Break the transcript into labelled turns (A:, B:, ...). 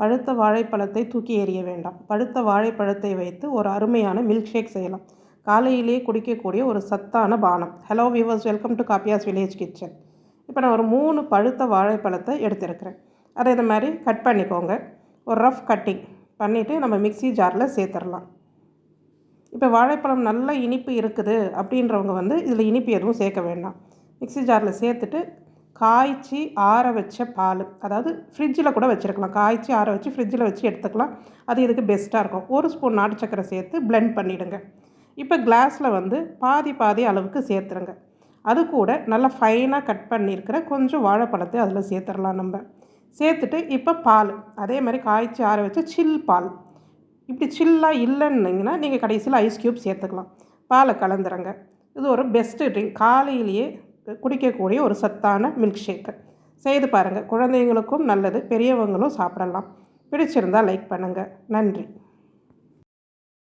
A: பழுத்த வாழைப்பழத்தை தூக்கி எறிய வேண்டாம். பழுத்த வாழைப்பழத்தை வைத்து ஒரு அருமையான மில்க் ஷேக் செய்யலாம். காலையிலேயே குடிக்கக்கூடிய ஒரு சத்தான பானம். Hello viewers welcome to Kaapiyas village kitchen இப்போ நான் ஒரு மூணு பழுத்த வாழைப்பழத்தை எடுத்துருக்கிறேன். அதை இந்த மாதிரி கட் பண்ணிக்கோங்க. ஒரு ரஃப் கட்டிங் பண்ணிவிட்டு நம்ம மிக்ஸி ஜாரில் சேர்த்துடலாம். இப்போ வாழைப்பழம் நல்ல இனிப்பு இருக்குது அப்படின்றவங்க வந்து இதில் இனிப்பு எதுவும் சேர்க்க வேண்டாம். மிக்ஸி ஜாரில் சேர்த்துட்டு காய்ச்சி ஆற வச்ச பால். அதாவது ஃப்ரிட்ஜில் கூட வச்சுருக்கலாம். காய்ச்சி ஆற வச்சு ஃப்ரிட்ஜில் வச்சு எடுத்துக்கலாம். அது இதுக்கு பெஸ்ட்டாக இருக்கும். ஒரு ஸ்பூன் நாட்டு சக்கரை சேர்த்து பிளெண்ட் பண்ணிவிடுங்க இப்போ கிளாஸில் வந்து பாதி பாதி அளவுக்கு சேர்த்துருங்க. அது கூட நல்லா ஃபைனாக கட் பண்ணியிருக்கிற கொஞ்சம் வாழைப்பழத்தை அதில் சேர்த்துடலாம் நம்ம. சேர்த்துட்டு இப்போ பால். அதே மாதிரி காய்ச்சி ஆற வச்ச சில் பால். இப்படி சில்லாக இல்லைன்னிங்கன்னா நீங்கள் கடைசியில் ஐஸ் க்யூப் சேர்த்துக்கலாம். பாலை கலந்துருங்க. இது ஒரு பெஸ்ட்டு ட்ரிங்க் காலையிலேயே குடிக்கக்கூடிய ஒரு சத்தான மில்க் ஷேக்கு செய்து பாருங்கள் குழந்தைங்களுக்கும் நல்லது. பெரியவங்களும் சாப்பிடலாம். பிடிச்சிருந்தால் லைக் பண்ணுங்கள் நன்றி.